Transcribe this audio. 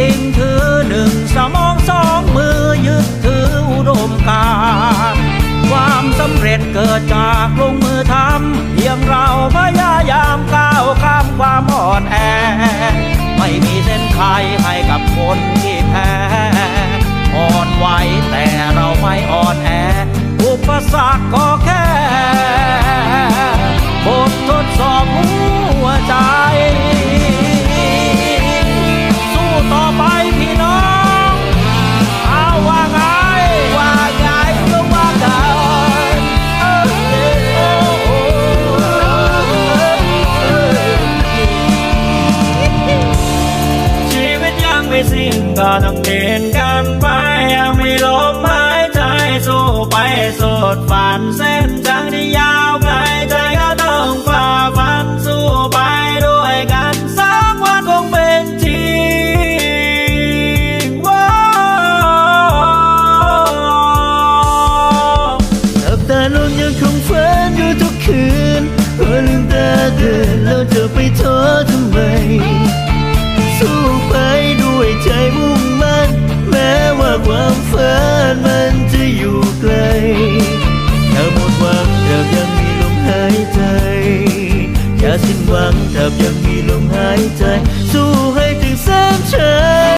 ลิงถือหนึ่งสมองสองมือยึดถืออุดมการความสำเร็จเกิดจากลงมือทำเพียงเราพยายามก้าวข้ามความอ่อนแอ ไม่มีเส้นไขให้กับคนที่แพ้อ่อนไหวแต่เราไม่อ่อนแอ อุปสรรคก็ ไม่สิ้นก็ต้องเดินกันไปยังมีลมหายใจสู้ไปสุดฝันเส้นทางที่ยาวไกลใจก็ต้องฝ่าฟันสู้ไปด้วยกันสักวันคงเป็นจริงว้าวหลับตาลงยังคงฝันอยู่ทุกคืนพอลืมตาเดินแล้วจะไปท้อทำไม ความฝันมันจะอยู่ไกล ถ้าหมดหวังแทบยังมีลมหายใจ อย่าสิ้นหวังแทบยังมีลมหายใจ สู้ให้ถึงสามชัย